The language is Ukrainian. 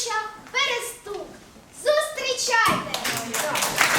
Житкевича Перестук. Зустрічайте!